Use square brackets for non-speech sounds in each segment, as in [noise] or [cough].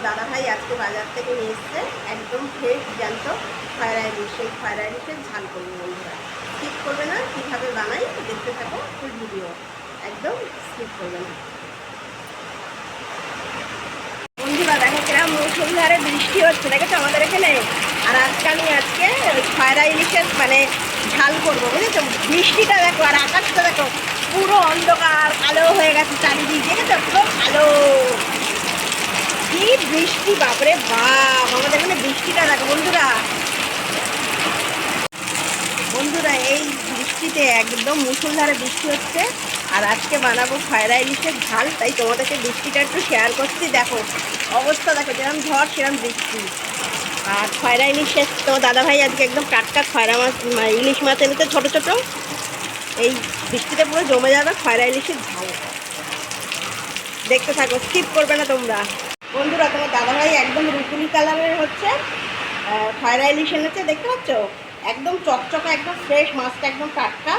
তোমার দাদা ভাই আজকে বাজার থেকে নিয়ে এসছে একদম ফ্রেশ জ্যান্ত ফ্রায়েড রাইস সেই ফ্রায়েড রাইসের ঝাল করবে বন্ধুরা। স্কিপ করবে না, কীভাবে বানাই দেখতে থাকো ফুল ভিডিও একদম স্কিপ করবে না। মুসুলধারে বৃষ্টি হচ্ছে, দেখেছ আমাদের এখানে? আর আজকে আমি আজকে ইলিশের মানে ঝাল করব, বুঝেছ? বৃষ্টিটা দেখো আর আকাশটা দেখো পুরো অন্ধকার, কালো হয়ে গেছে চারিদিক, দেখেছ? পুরো বৃষ্টি, বাপরে বাপ, আমাদের এখানে বৃষ্টিটা দেখো, বন্ধুরা। বন্ধুরা, এই বৃষ্টিতে একদম মুসুলধারে বৃষ্টি হচ্ছে, আর আজকে বানাবো ফ্রায়েড রাইসের ঝাল, তাই তোমাদেরকে বৃষ্টিটা একটু শেয়ার করছি। দেখো, অবস্থা দেখো যেরকম ঝড় সেরকম বৃষ্টি। আর খয়রা ইলিশের তোমার দাদাভাই আজকে একদম টাটকা খয়রা মাছ মা- ইলিশ মাছ এনেছে ছোটো ছোটো। এই বৃষ্টিতে পুরো জমে যাবে খয়রা ইলিশের ঝাল। দেখতে থাকো স্কিপ করবে না তোমরা। বন্ধুরা তোমার দাদাভাই একদম রুকুনি কালারের হচ্ছে আহ, খয়রা ইলিশ এনেছে দেখতে পাচ্ছ? একদম চকচকা একদম ফ্রেশ মাছটা একদম টাটকা।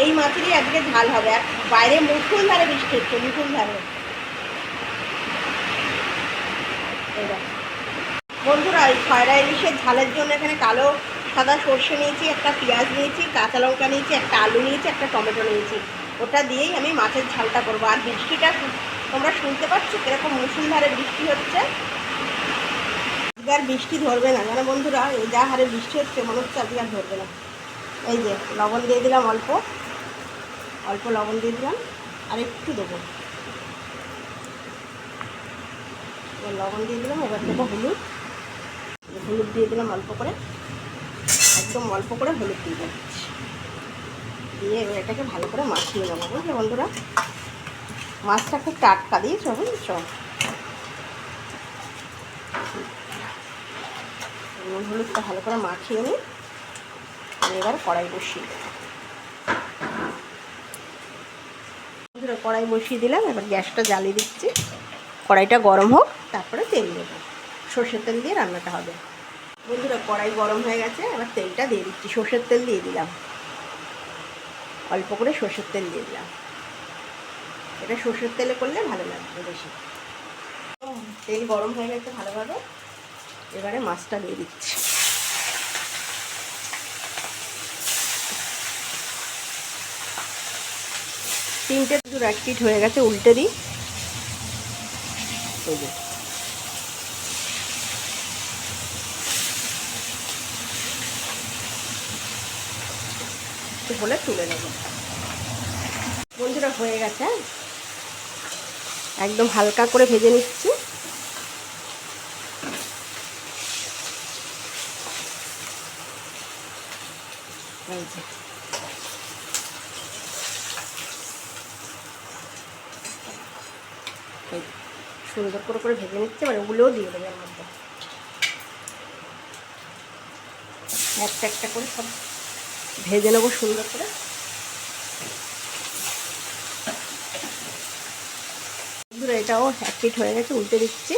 এই মাছেরই আজকে ঝাল হবে। আর বাইরে মুকুল ধারে বৃষ্টি হচ্ছে মুকুল ধারে। বন্ধুরা এই খয়রা ইলিশের ঝালের জন্য এখানে কালো সাদা সর্ষে নিয়েছি একটা পেঁয়াজ নিয়েছি কাঁচা লঙ্কা নিয়েছি একটা আলু নিয়েছি একটা টমেটো নিয়েছি। ওটা দিয়েই আমি মাছের ঝালটা করব। আর বৃষ্টিটা তোমরা শুনতে পাচ্ছ কীরকম মুসুলধারে বৃষ্টি হচ্ছে? আর বৃষ্টি ধরবে না। জানো বন্ধুরা, এই যা হারে বৃষ্টি হচ্ছে, মনে হচ্ছে আজকে আর ধরবে না। এই যে, লবণ দিয়ে দিলাম অল্প। অল্প লবণ দিয়ে দিলাম, আর একটু দেবো। লবণ দিয়ে দিলাম, এবার দেবো হলুদ। হলুদ দিয়ে দিলাম অল্প করে। একদম অল্প করে হলুদ দিয়ে দিচ্ছি দিয়ে এটাকে ভালো করে মাখিয়ে নেব, বুঝলে বন্ধুরা? মাছটা খুব টাটকা দিয়েছ বুঝছ নুন হলুদটা ভালো করে মাখিয়ে নিই। আমি এবার কড়াই বসিয়ে দেবো। কড়াই বসিয়ে দিলাম, এবার গ্যাসটা জ্বালিয়ে দিচ্ছি। কড়াইটা গরম হোক, তারপরে তেল দেবো। সর্ষের তেল দিয়ে রান্নাটা হবে। বন্ধুরা, কড়াই গরম হয়ে গেছে, এবার তেলটা দিয়ে দিচ্ছি। সর্ষের তেল দিয়ে দিলাম। অল্প করে সর্ষের তেল দিয়ে দিলাম। এটা সর্ষের তেলে করলে ভালো লাগবে বেশি। তেল গরম হয়ে গেছে ভালোভাবে। এবারে মাছটা দিয়ে দিচ্ছি। তিনটে দূর এক পিঠ হয়ে গেছে, উল্টে দিই। এই তুলে নেব। বন্ধুরা, হয়ে গেছে হ্যাঁ? একদম হালকা করে ভেজে নিচ্ছি। সুন্দর করে করে ভেজে নিচ্ছে মানে ওগুলোও দিয়ে দেবে এর মধ্যে। একটা একটা করে সব ভেজে নেব সুন্দর করে। বন্ধুরা, এটাও এক পিঠ হয়ে গেছে, উল্টে দিচ্ছি।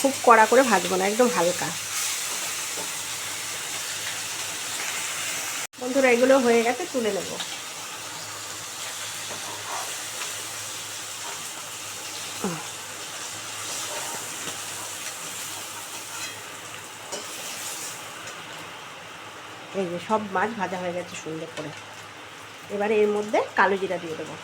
খুব কড়া করে ভাজবো না, একদম হালকা। বন্ধুরা, এগুলো হয়ে গেছে, তুলে নেব। এই যে সব মাছ ভাজা হয়ে গেছে সুন্দর করে। এবারে এর মধ্যে কালো জিরা দিয়ে দেবো।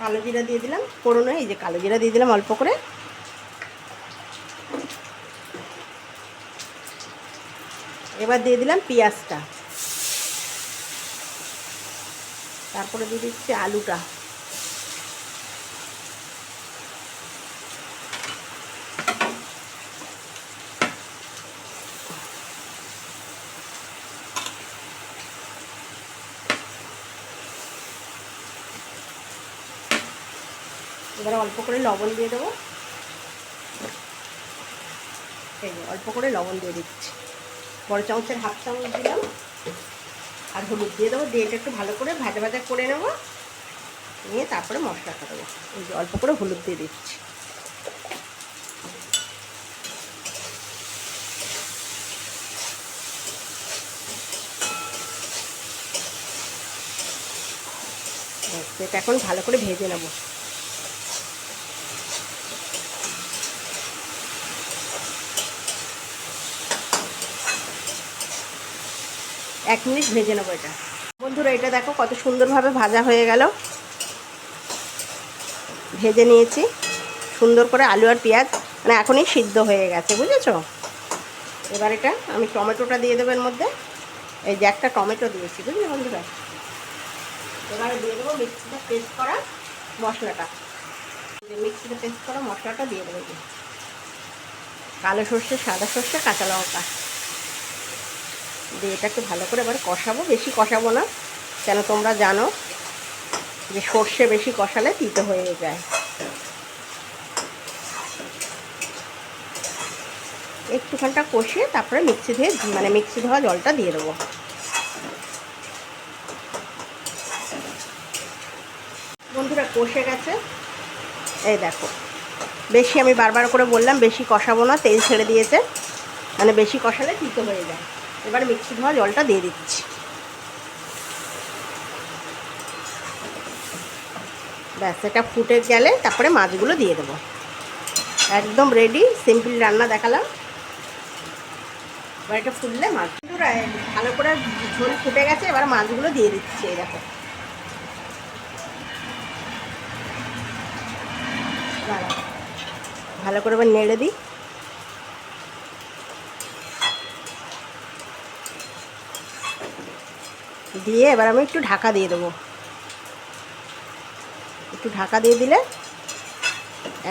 কালো জিরা দিয়ে দিলাম। ফোড়নে এই যে কালো জিরা দিয়ে দিলাম অল্প করে। এবার দিয়ে দিলাম পেঁয়াজটা। তারপরে দিয়ে দিচ্ছি আলুটা। এবারে অল্প করে লবণ দিয়ে দেবো। এই অল্প করে লবণ দিয়ে দিচ্ছি। বড় চামচের হাফ চামচ দিলাম। আর হলুদ দিয়ে দেবো। দিয়ে এটা একটু ভালো করে ভাজা ভাজা করে নেব। নিয়ে তারপরে মশলাটা দেবো। এই যে অল্প করে হলুদ দিয়ে দিচ্ছি। এটা এখন ভালো করে ভেজে নেব। এক মিনিট ভেজে নেব এটা। বন্ধুরা, এটা দেখো কত সুন্দরভাবে ভাজা হয়ে গেল। ভেজে নিয়েছি। সুন্দর করে আলু আর পেঁয়াজ মানে এখনই সিদ্ধ হয়ে গেছে, বুঝেছ? এবার এটা আমি টমেটোটা দিয়ে দেবো এর মধ্যে। এই যে একটা টমেটো দিয়েছি, বুঝলি বন্ধুরা? এবারে দিয়ে দেবো মিক্সিতে পেস্ট করা মশলাটা। মিক্সিতে পেস্ট করা মশলাটা দিয়ে দেবো। কালো সর্ষে, সাদা সর্ষে, কাঁচা লঙ্কা। দিয়ে এটাকে ভালো করে এবার কষাবো। বেশি কষাবো না। কেন তোমরা জানো যে সর্ষে বেশি কষালে তিতো হয়ে যায়। একটুখানটা কষিয়ে তারপরে মিক্সি ধুয়ে মানে মিক্সি ধোয়া জলটা দিয়ে দেবো। বন্ধুরা, কষে গেছে। এই দেখো। বেশি আমি বারবার করে বললাম, বেশি কষাবো না। তেল ছেড়ে দিয়েছে। মানে বেশি কষালে তিতো হয়ে যায়। এবার মিক্সি ধোয়া জলটা দিয়ে দিচ্ছি। ব্যাস, এটা ফুটে গেলে তারপরে মাছগুলো দিয়ে দেবো। একদম রেডি সিম্পল রান্না দেখালাম। এবার এটা ফুটলে মাছ ভালো করে ঝোল ফুটে গেছে, এবার মাছগুলো দিয়ে দিচ্ছি, এই দেখো। ভালো করে এবার নেড়ে দিই। দিয়ে এবার আমি একটু ঢাকা দিয়ে দেবো। একটু ঢাকা দিয়ে দিলে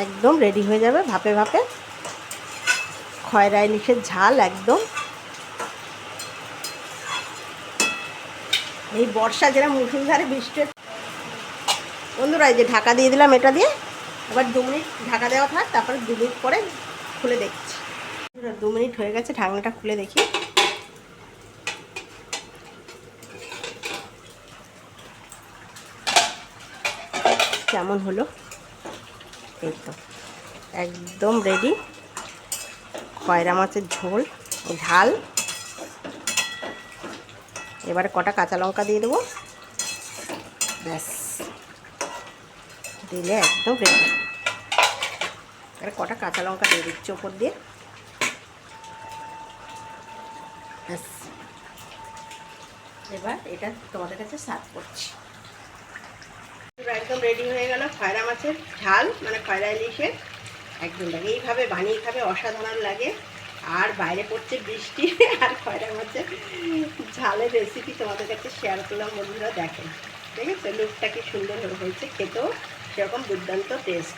একদম রেডি হয়ে যাবে ভাপে ভাপে। খয়রা ইলিশের ঝাল একদম। এই বর্ষা যেটা মুসুলধারে বৃষ্টি। বন্ধুরা, এই যে ঢাকা দিয়ে দিলাম এটা দিয়ে। এবার দু মিনিট ঢাকা দেওয়া থাক, তারপরে দু মিনিট পরে খুলে দেখছি। দু মিনিট হয়ে গেছে, ঢাকনাটা খুলে দেখি। কেমন হলো? এই তো একদম রেডি খয়রা মাছের ঝোল, ঝাল। এবারে কটা কাঁচা লঙ্কা দিয়ে দেবো। ব্যাস। দিলে একদম রেডি এবারে কটা কাঁচা লঙ্কা দিয়ে দিচ্ছি ওপর দিয়ে। ব্যাস। এবার এটা তোমাদের কাছে সার্ভ করছি। একদম রেডি হয়ে গেল খয়রা মাছের ঝাল মানে খয়রা ইলিশের। একদম লাগে এইভাবে বানিয়ে খাবে, অসাধারণ লাগে। আর বাইরে পড়ছে বৃষ্টি [laughs] আর খয়রা মাছের ঝালের রেসিপি তোমাদের কাছে শেয়ার করলাম, বন্ধুরা দেখেন ঠিক আছে? লুকটা কি সুন্দর হয়েছে, খেতেও সেরকম দুর্দান্ত টেস্ট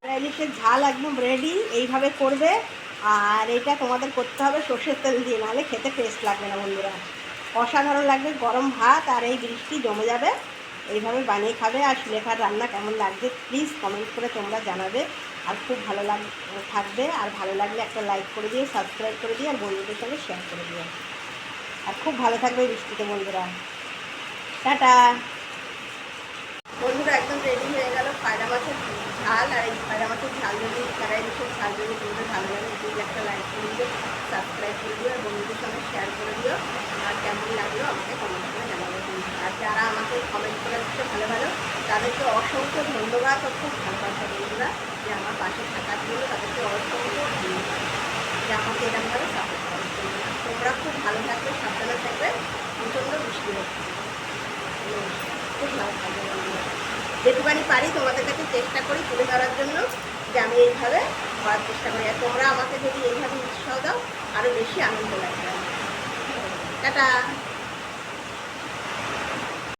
খয়রা ইলিশের ঝাল একদম রেডি এইভাবে করবে। আর এটা তোমাদের করতে হবে সর্ষের তেল দিয়ে, নাহলে খেতে টেস্ট লাগবে না, বন্ধুরা। অসাধারণ লাগবে গরম ভাত আর এই বৃষ্টি জমে যাবে। এইভাবে বানিয়ে খাবে আর সুলেখার রান্না কেমন লাগছে প্লিজ কমেন্ট করে তোমরা জানাবে। আর খুব ভালো লাগ, থাকবে আর ভালো লাগলে একটা লাইক করে দিয়ে সাবস্ক্রাইব করে দিয়ে আর বন্ধুদের সঙ্গে শেয়ার করে দিও। আর খুব ভালো থাকবে বৃষ্টিতে বন্ধুরা। টাটা! বন্ধুরা একদম রেডি হয়ে গেল পায়রা মাছের ঝাল আর এই পায়রা মাছের ঝাল যদি পায়রা ইলিশের ঝাল যদি তোমাদের ভালো লাগে প্লিজ একটা লাইক করে দিও সাবস্ক্রাইব করে দিও আর বন্ধুদের সঙ্গে শেয়ার করে দিও। কেমন লাগল? আমাকে কমেন্ট করে জানাবে আর যারা আমাকে কমেন্ট করে দিচ্ছে ভালো ভালো, তাদেরকে অসংখ্য ধন্যবাদ ও খুব ভালোবাসা বন্ধুরা, যে আমার পাশে থাকার জন্য তাদেরকে অসংখ্য ধন্যবাদ। যে আমাকে এরকমভাবে সাপোর্ট করার জন্য। তোমরা খুব ভালো থাকবে, সাবধানে থাকবে, প্রচণ্ড বৃষ্টি হচ্ছে। খুব ভালো থাকবে যেটুকানি পারি তোমাদের কাছে চেষ্টা করি তুলে ধরার জন্য, যে আমি এইভাবে করার চেষ্টা করি। আর তোমরা আমাকে যদি এইভাবে উৎসাহ দাও আরও বেশি আনন্দ লাগবে। টাটা